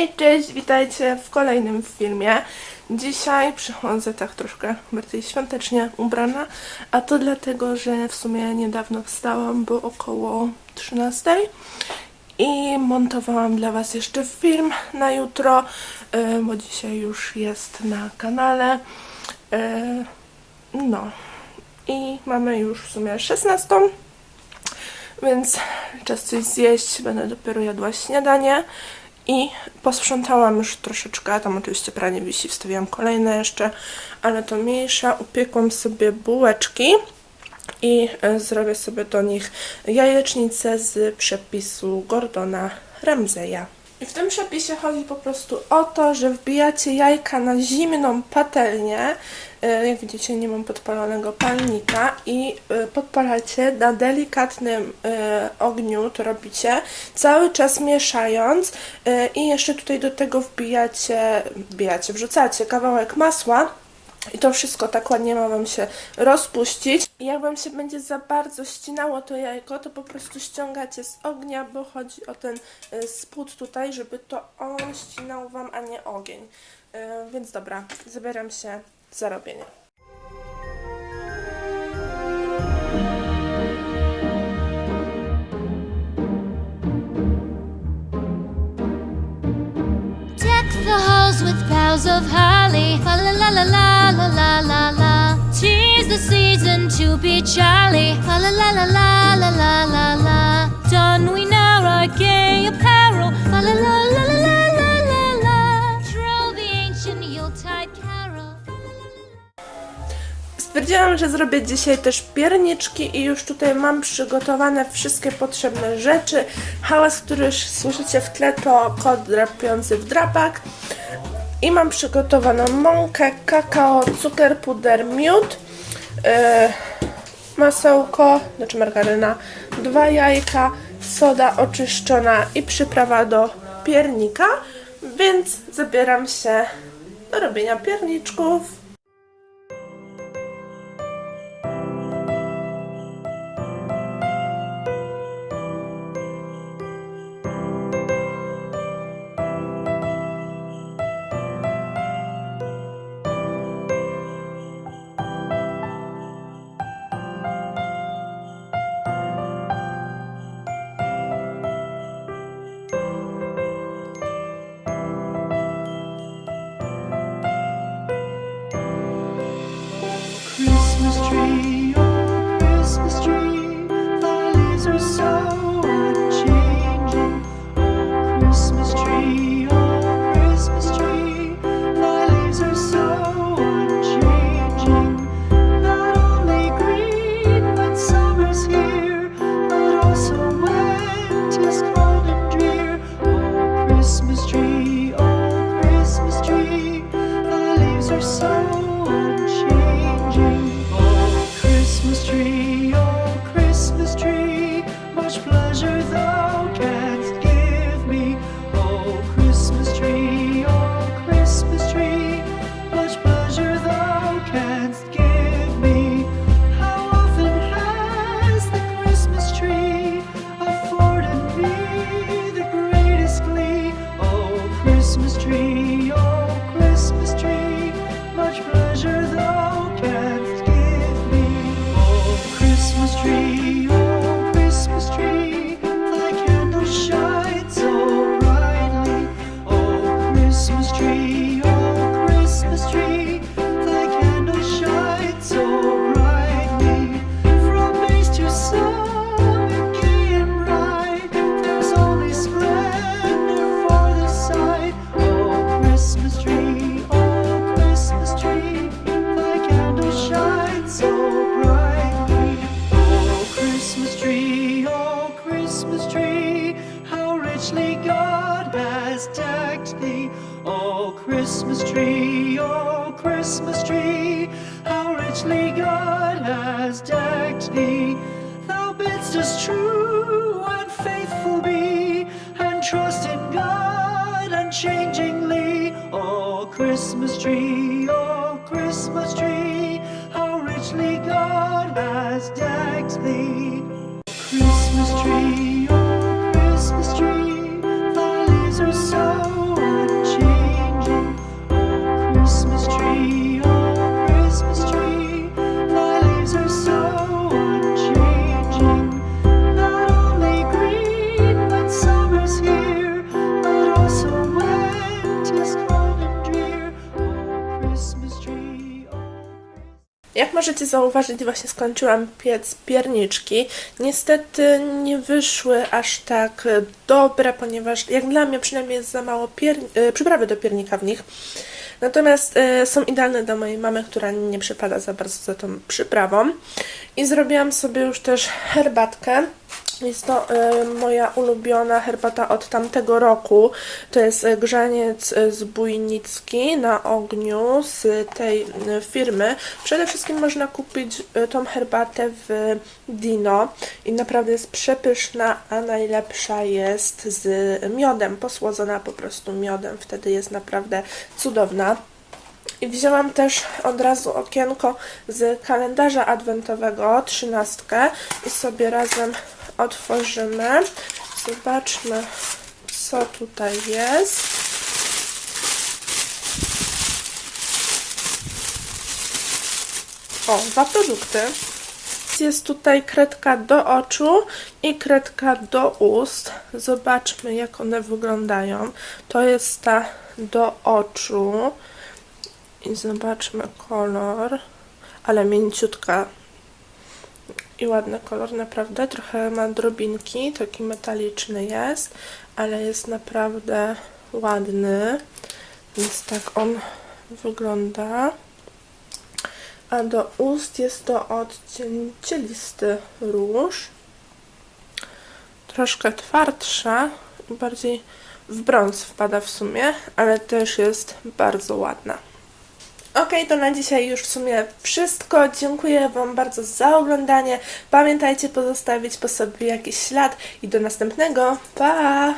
Hej, cześć, witajcie w kolejnym filmie. Dzisiaj przychodzę tak troszkę bardziej świątecznie ubrana, a to dlatego, że w sumie niedawno wstałam, bo około 13 i montowałam dla Was jeszcze film na jutro, y, bo dzisiaj już jest na kanale. Y, No i mamy już w sumie 16. Więc czas coś zjeść, będę dopiero jadła śniadanie i posprzątałam już troszeczkę, tam oczywiście pranie wisi, wstawiłam kolejne jeszcze, ale to mniejsza, upiekłam sobie bułeczki i e, zrobię sobie do nich jajecznicę z przepisu Gordona Ramseya. I w tym przepisie chodzi po prostu o to, że wbijacie jajka na zimną patelnię. E, Jak widzicie, nie mam podpalonego palnika i e, podpalacie na delikatnym e, ogniu, to robicie, cały czas mieszając i jeszcze tutaj do tego wbijacie, wbijacie, wrzucacie kawałek masła i to wszystko tak ładnie ma Wam się rozpuścić. I jak Wam się będzie za bardzo ścinało to jajko, to po prostu ściągacie z ognia, bo chodzi o ten y, spód tutaj, żeby to on ścinał Wam, a nie ogień. Y, Więc dobra, zabieram się za robienie. Boughs of holly. La la la la la la la la. Tis the season to be jolly. La la la la la la la la. Don we now our gay apparel. La la la la la la la la. Troll the ancient Yuletide carol. Stwierdziłam, że zrobię dzisiaj też pierniczki i już tutaj mam przygotowane wszystkie potrzebne rzeczy. Hałas, który słyszycie w tle to kot drapiący w drapak. I mam przygotowaną mąkę, kakao, cukier, puder, miód, yy, masełko, znaczy margaryna, dwa jajka, soda oczyszczona i przyprawa do piernika. Więc zabieram się do robienia pierniczków. the Christmas tree, oh Christmas tree, how richly God has decked thee. Thou bidst us true and faithful be, and trust in God unchangingly. Oh Christmas tree, oh Christmas tree, how richly God has decked thee. Jak możecie zauważyć, właśnie skończyłam piec pierniczki. Niestety nie wyszły aż tak dobre, ponieważ jak dla mnie przynajmniej jest za mało e, przyprawy do piernika w nich. Natomiast e, są idealne dla mojej mamy, która nie przypada za bardzo za tą przyprawą. I zrobiłam sobie już też herbatkę. Jest to e, moja ulubiona herbata od tamtego roku. To jest e, grzaniec e, zbójnicki na ogniu z tej e, firmy. Przede wszystkim można kupić tą herbatę w Dino i naprawdę jest przepyszna, a najlepsza jest z miodem, posłodzona po prostu miodem. Wtedy jest naprawdę cudowna. I wzięłam też od razu okienko z kalendarza adwentowego, trzynastkę i sobie razem otworzymy. Zobaczmy, co tutaj jest. O, dwa produkty. Jest tutaj kredka do oczu i kredka do ust. Zobaczmy, jak one wyglądają. To jest ta do oczu. I zobaczmy kolor. Ale mięciutka i ładny kolor, naprawdę. Trochę ma drobinki, taki metaliczny jest, ale jest naprawdę ładny. Więc tak on wygląda. A do ust jest to odcień cielisty róż. Troszkę twardsza bardziej w brąz wpada w sumie, ale też jest bardzo ładna. Ok, to na dzisiaj już w sumie wszystko. Dziękuję Wam bardzo za oglądanie. Pamiętajcie pozostawić po sobie jakiś ślad i do następnego. Pa!